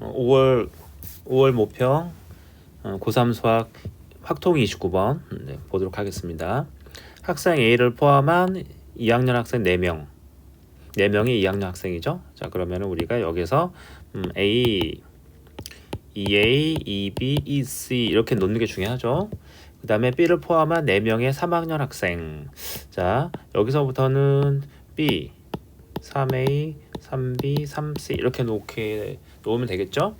어, 5월 5월 모평 어, 고3 수학 확통 29번 네, 보도록 하겠습니다. 학생 A를 포함한 2학년 학생 4명 4명이 2학년 학생이죠. 자 그러면 우리가 여기서 음, A, EA, EB, EC 이렇게 놓는 게 중요하죠. 그 다음에 B를 포함한 4명의 3학년 학생 자 여기서부터는 B, 3A, 3B, 3C 이렇게 놓게 놓으면 되겠죠.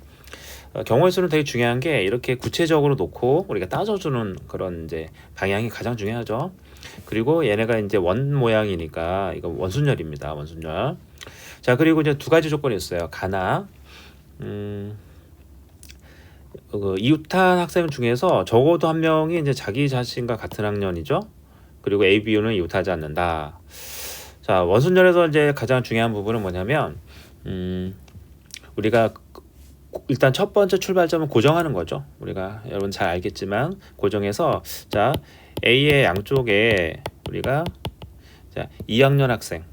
어, 경우의 수는 되게 중요한 게 이렇게 구체적으로 놓고 우리가 따져주는 그런 이제 방향이 가장 중요하죠. 그리고 얘네가 이제 원 모양이니까 이거 원순열입니다. 원순열. 자 그리고 이제 두 가지 조건이 있어요. 가나 음, 그 이웃한 학생 중에서 적어도 한 명이 이제 자기 자신과 같은 학년이죠. 그리고 A, B는 이웃하지 않는다. 자 원순열에서 이제 가장 중요한 부분은 뭐냐면 음, 우리가 일단 첫 번째 출발점은 고정하는 거죠. 우리가 여러분 잘 알겠지만 고정해서 자 A의 양쪽에 우리가 자 2학년 학생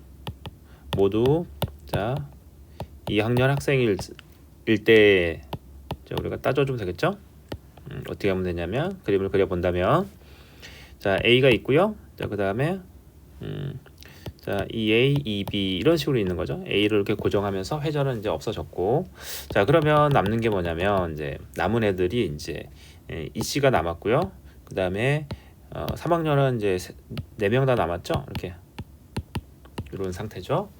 모두 자 2학년 학생일 일때 우리가 따져주면 되겠죠. 음, 어떻게 하면 되냐면 그림을 그려본다면 자 A가 있고요. 자그 다음에 음, 자, EA, EB 이런 식으로 있는 거죠. A를 이렇게 고정하면서 회전은 이제 없어졌고, 자 그러면 남는 게 뭐냐면 이제 남은 애들이 이제 EC가 남았고요. 그 다음에 어, 3학년은 이제 네명다 남았죠. 이렇게 이런 상태죠.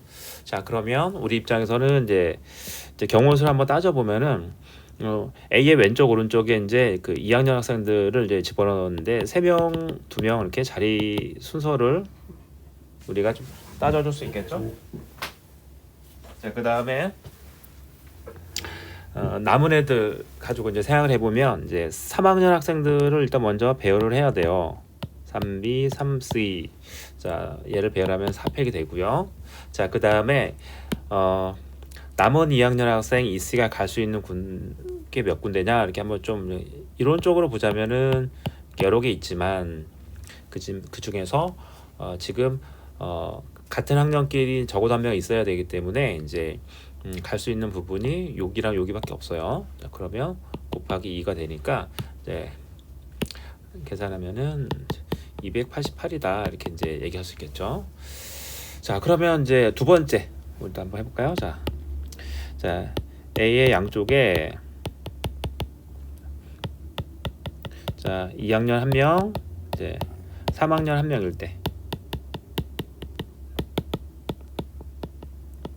자 그러면 우리 입장에서는 이제, 이제 경우수를 한번 따져 보면은 어, A의 왼쪽 오른쪽에 이제 그 2학년 학생들을 이제 집어넣었는데 세 명, 두명 이렇게 자리 순서를 우리가 좀 따져줄 수 있겠죠? 자, 그 다음에 어, 남은 애들 가지고 이제 생각을 해보면 이제 3학년 학생들을 일단 먼저 배열을 해야 돼요. 3B, 3C. 자, 얘를 배열하면 4팩이 되고요. 자, 그 다음에 어, 남은 2학년 학생 EC가 갈 수 있는 군 게 몇 군데냐 이렇게 한번 좀 이론적으로 보자면은 여러 개 있지만 그, 그 중에서 어, 지금 어, 같은 학년끼리 적어도 한 명 있어야 되기 때문에 이제 음, 갈 수 있는 부분이 여기랑 여기밖에 없어요. 자, 그러면 곱하기 2가 되니까 이제 계산하면은 288이다 이렇게 이제 얘기할 수 있겠죠. 자 그러면 이제 두 번째 우리도 한번 해볼까요? 자, 자 A의 양쪽에 자 2학년 한 명, 이제 3학년 한 명일 때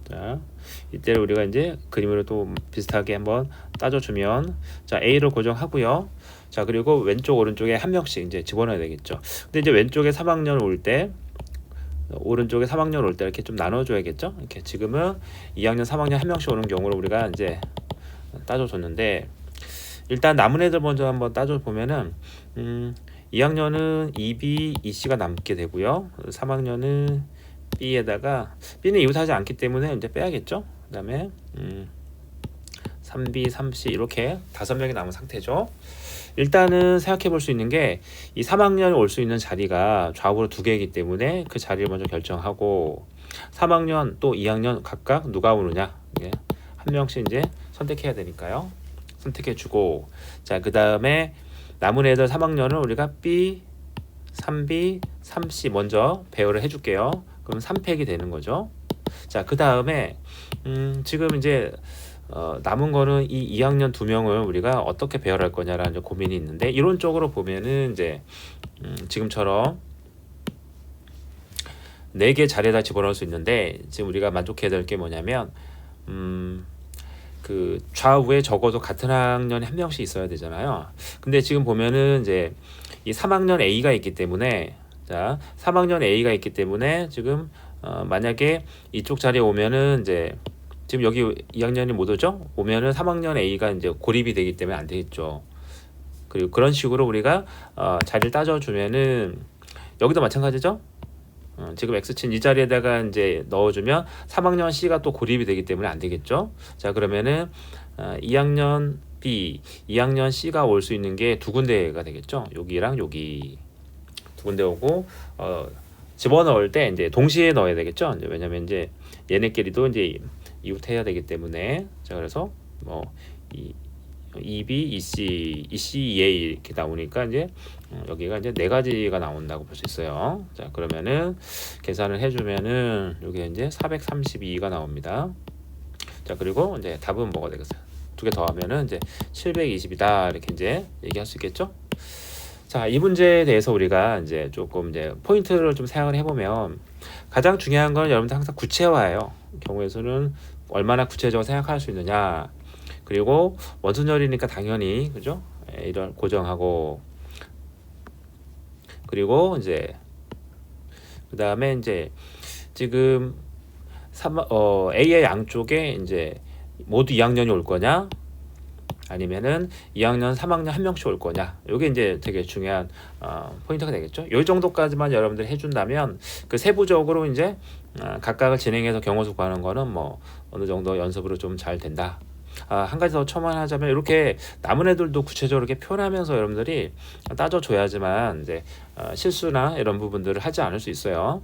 자, 이때를 우리가 이제 그림으로 또 비슷하게 한번 따져주면 자 A를 고정하고요. 자 그리고 왼쪽 오른쪽에 한 명씩 이제 집어넣어야 되겠죠. 근데 이제 왼쪽에 3학년 올 때 오른쪽에 3학년 올 때 이렇게 좀 나눠줘야겠죠. 이렇게 지금은 2학년 3학년 한 명씩 오는 경우로 우리가 이제 따져줬는데 일단 남은 애들 먼저 한번 따져 보면은 음, 2학년은 2B, 2C가 남게 되고요. 3학년은 B에다가 B는 이웃하지 않기 때문에 이제 빼야겠죠. 그다음에 음, 3B, 3C 이렇게 다섯 명이 남은 상태죠. 일단은 생각해 볼 수 있는 게 이 3학년 올수 있는 자리가 좌우로 두 개이기 때문에 그 자리를 먼저 결정하고 3학년 또 2학년 각각 누가 오느냐 한 명씩 이제 선택해야 되니까요. 선택해 주고 자 그 다음에 남은 애들 3학년은 우리가 B, 3B, 3C 먼저 배열을 해줄게요. 그럼 3팩이 되는 거죠. 자, 그 다음에 음, 지금 이제 어, 남은 거는 이 2학년 두 명을 우리가 어떻게 배열할 거냐라는 고민이 있는데 이론적으로 보면은 이제 음, 지금처럼 네 개 자리에다 집어넣을 수 있는데 지금 우리가 만족해야 될 게 뭐냐면 음, 그 좌우에 적어도 같은 학년에 한 명씩 있어야 되잖아요. 근데 지금 보면은 이제 이 3학년 A가 있기 때문에 자, 3학년 A가 있기 때문에 지금 어, 만약에 이쪽 자리에 오면은 이제 지금 여기 2학년이 못 오죠? 오면은 3학년 A가 이제 고립이 되기 때문에 안 되겠죠. 그리고 그런 식으로 우리가 어, 자리를 따져주면은 여기도 마찬가지죠? 어, 지금 X친 이 자리에다가 이제 넣어주면 3학년 C가 또 고립이 되기 때문에 안 되겠죠? 자 그러면은 어, 2학년 B, 2학년 C가 올 수 있는 게 두 군데가 되겠죠? 여기랑 여기. 두 군데 오고 어, 집어넣을 때 이제 동시에 넣어야 되겠죠. 이제 왜냐면 이제 얘네끼리도 이제 이웃해야 되기 때문에 자 그래서 뭐 이 EB, EC, ECEA 이렇게 나오니까 이제 어, 여기가 이제 네 가지가 나온다고 볼 수 있어요. 자 그러면은 계산을 해 주면은 여기 이제 432가 나옵니다. 자 그리고 이제 답은 뭐가 되겠어요? 두 개 더 하면은 이제 720이다 이렇게 이제 얘기할 수 있겠죠? 자, 이 문제에 대해서 우리가 이제 조금 이제 포인트를 좀 생각을 해보면 가장 중요한 건 여러분들 항상 구체화예요. 경우에서는 얼마나 구체적으로 생각할 수 있느냐. 그리고 원순열이니까 당연히 그죠? 예, 이런 고정하고 그리고 이제 그 다음에 이제 지금 3, 어, A의 양쪽에 이제 모두 2학년이 올 거냐 아니면은 2학년, 3학년 한 명씩 올 거냐. 이게 이제 되게 중요한 어, 포인트가 되겠죠. 이 정도까지만 여러분들 해준다면 그 세부적으로 이제 어, 각각을 진행해서 경호수 구하는 거는 뭐 어느 정도 연습으로 좀 잘 된다. 아, 한 가지 더 첨언하자면 이렇게 남은 애들도 구체적으로 이렇게 표현하면서 여러분들이 따져줘야지만 이제 어, 실수나 이런 부분들을 하지 않을 수 있어요.